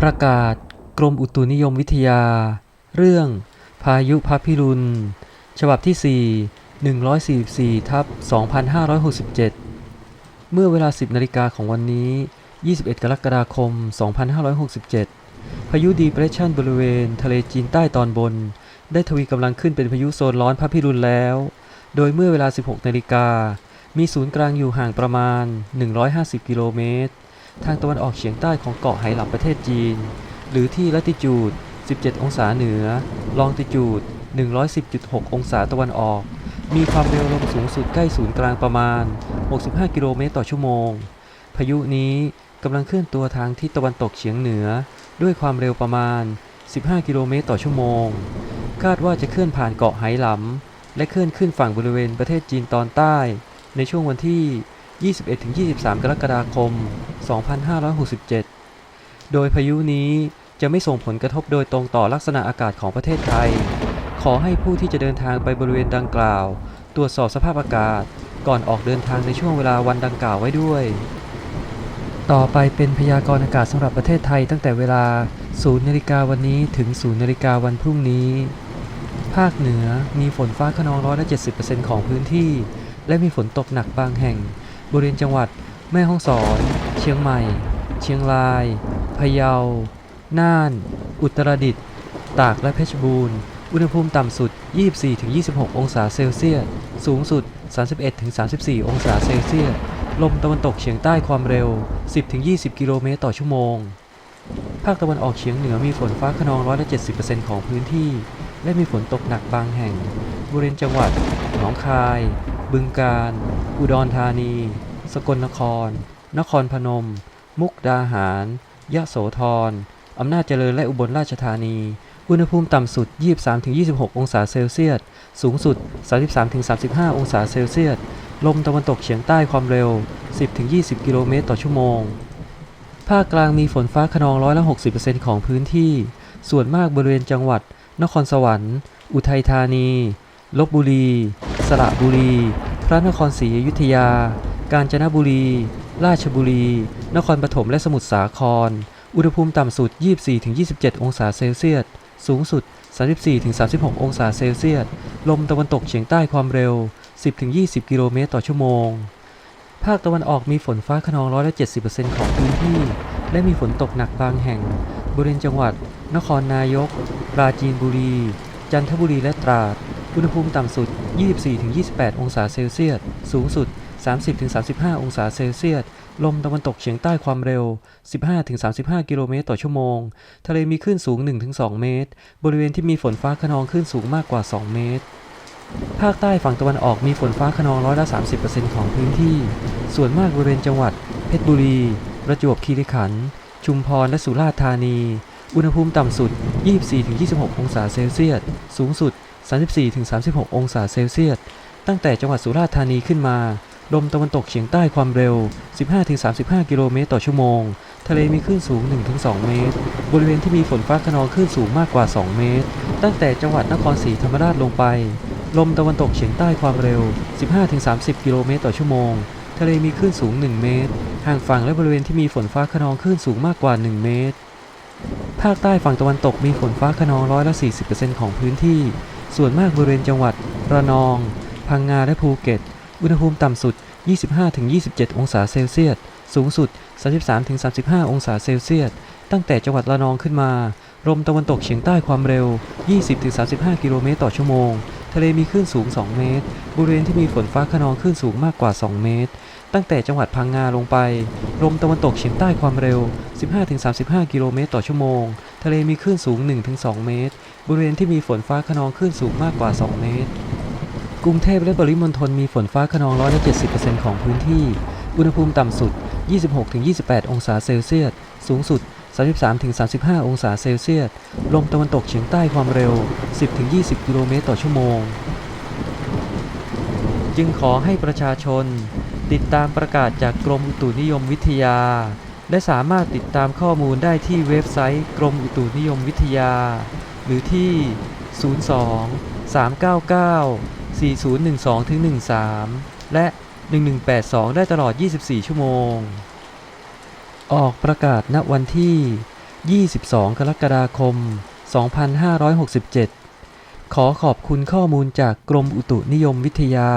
ประกาศกรมอุตุนิยมวิทยา เรื่อง พายุพับพิรุณ ฉบับที่ 4 144ทับ2567 เมื่อเวลา 10นาฬิกาของวันนี้ 21 กรกฎาคม 2567 พายุดีเพรสชันบริเวณ ทะเลจีนใต้ตอนบน ได้ทวีกำลังขึ้นเป็นพายุโซนร้อนพับพิรุณแล้ว โดยเมื่อเวลา 16นาฬิกามีศูนย์กลางอยู่ห่างประมาณ 150 กิโลเมตร ทางตะวันออกเฉียงใต้ของเกาะไหหลำประเทศจีน หรือที่ลัติจูด 17 องศาเหนือ ลองติจูด 110.6 องศาตะวันออก มีความเร็วลมสูงสุดใกล้ศูนย์กลางประมาณ 65 กิโลเมตรต่อชั่วโมง พายุนี้กำลังเคลื่อนตัวทางทิศตะวันตกเฉียงเหนือ ด้วยความเร็วประมาณ 15 กิโลเมตรต่อชั่วโมง คาดว่าจะเคลื่อนผ่านเกาะไหหลำ และเคลื่อนขึ้นฝั่งบริเวณประเทศจีนตอนใต้ ในช่วงวันที่ 21-23 กรกฎาคม 2567 โดยพายุนี้จะไม่ส่งผลกระทบโดยตรงต่อลักษณะอากาศของประเทศไทย ขอให้ผู้ที่จะเดินทางไปบริเวณดังกล่าว ตรวจสอบสภาพอากาศ ก่อนออกเดินทางในช่วงเวลาวันดังกล่าวไว้ด้วย ต่อไปเป็นพยากรณ์อากาศสำหรับประเทศไทยตั้งแต่เวลา 0นาฬิกาวันนี้ถึง 0นาฬิกาวันพรุ่งนี้ ภาคเหนือมีฝนฟ้าขนองร้อยละ70%ของพื้นที่ และมีฝนตกหนักบางแห่ง บริเวณจังหวัด แม่ฮ่องสอน เชียงใหม่ เชียงราย พะเยา น่าน อุตรดิตถ์ ตากและเพชรบูรณ์ อุณหภูมิต่ำสุด 24-26 องศาเซลเซียส สูงสุด 31-34 องศาเซลเซียส ลมตะวันตกเฉียงใต้ความเร็ว 10-20 กิโลเมตรต่อชั่วโมง ภาคตะวันออกเฉียงเหนือมีฝนฟ้าขนองร้อยละ70%ของพื้นที่ และมีฝนตกหนักบางแห่ง บริเวณจังหวัด หนองคาย บึงกาฬ อุดรธานี สกลนคร นครพนม มุกดาหาร ยะโสธร อำนาจเจริญและอุบลราชธานี อุณหภูมิต่ำสุด 23-26 องศาเซลเซียส สูงสุด 33-35 องศาเซลเซียส ลมตะวันตกเฉียงใต้ความเร็ว 10-20 กิโลเมตรต่อชั่วโมง ภาคกลางมีฝนฟ้าขนองร้อยละ 60%ของพื้นที่ ส่วนมากบริเวณจังหวัด นครสวรรค์ อุทัยธานี ลบบุรี สระบุรี พระนครศรีอยุธยา กาญจนบุรี ราชบุรี นครปฐมและสมุทรสาคร อุณหภูมิต่ำสุด 24-27 องศาเซลเซียส สูงสุด 34-36 องศาเซลเซียส ลมตะวันตกเฉียงใต้ความเร็ว 10-20 กิโลเมตรต่อชั่วโมง ภาคตะวันออกมีฝนฟ้าขนองร้อยละ70%ของพื้นที่ และมีฝนตกหนักบางแห่ง บริเวณจังหวัด นครนายก ปราจีนบุรี จันทบุรีและตราด อุณหภูมิต่ำสุด 24-28 องศาเซลเซียส สูงสุด 30-35 องศาเซลเซียส ลมตะวันตกเฉียงใต้ความเร็ว 15-35 กิโลเมตรต่อชั่วโมง ทะเลมีคลื่นสูง 1-2 เมตร บริเวณที่มีฝนฟ้าขนองคลื่นสูงมากกว่า 2 เมตร ภาคใต้ฝั่งตะวันออกมีฝนฟ้าขนองร้อยละ 30%ของพื้นที่ ส่วนมากบริเวณจังหวัด เพชรบุรี ประจวบคีรีขันธ์ ชุมพร และสุราษฎร์ธานี อุณหภูมิต่ำสุด 24-26 องศาเซลเซียส สูงสุด 34-36 องศาเซลเซียส ตั้งแต่จังหวัดสุราษฎร์ธานีขึ้นมา ลมตะวันตกเฉียงใต้ความเร็ว 15-35 กิโลเมตรต่อชั่วโมง ทะเลมีคลื่นสูง 1-2 เมตร บริเวณที่มีฝนฟ้าขนองคลื่นสูงมากกว่า 2 เมตร ตั้งแต่จังหวัดนครศรีธรรมราชลงไป ลมตะวันตกเฉียงใต้ความเร็ว 15-30 กิโลเมตรต่อชั่วโมง ทะเลมีคลื่นสูง 1 เมตร ห่างฝั่งและบริเวณที่มีฝนฟ้าขนองคลื่นสูงมากกว่า 1 เมตร ภาคใต้ฝั่งตะวันตกมีฝนฟ้าขนองร้อยละ 40%ของพื้นที่ ส่วนมากบริเวณจังหวัดระนอง พังงาและภูเก็ต อุณหภูมิต่ำสุด 25-27 องศาเซลเซียส สูงสุด 33-35 องศาเซลเซียส ตั้งแต่จังหวัดระนองขึ้นมา ลมตะวันตกเฉียงใต้ความเร็ว 20-35 กิโลเมตรต่อชั่วโมง ทะเลมีคลื่นสูง 2 เมตร บริเวณที่มีฝนฟ้าขนองคลื่นสูงมากกว่า 2 เมตร ตั้งแต่จังหวัดพังงาลงไป ลมตะวันตกเฉียงใต้ความเร็ว 15-35 กิโลเมตรต่อชั่วโมง ทะเลมีคลื่นสูง 1-2 เมตร บริเวณที่มีฝนฟ้าขนองคลื่นสูงมากกว่า 2 เมตร กรุงเทพและปริมณฑลมีฝนฟ้าขนองร้อยละ70%ของพื้นที่ อุณหภูมิต่ำสุด 26-28 องศาเซลเซียส สูงสุด 33-35 องศาเซลเซียส ลมตะวันตกเฉียงใต้ความเร็ว 10-20 กิโลเมตรต่อชั่วโมง จึงขอให้ประชาชน ติดตามประกาศจากกรมอุตุนิยมวิทยา และสามารถติดตามข้อมูลได้ที่เว็บไซต์กรมอุตุนิยมวิทยา หรือที่ 02 399 4012-13 และ 1182 ได้ตลอด 24 ชั่วโมง ออกประกาศณวันที่ 22 กรกฎาคม 2567 ขอขอบคุณข้อมูลจากกรมอุตุนิยมวิทยา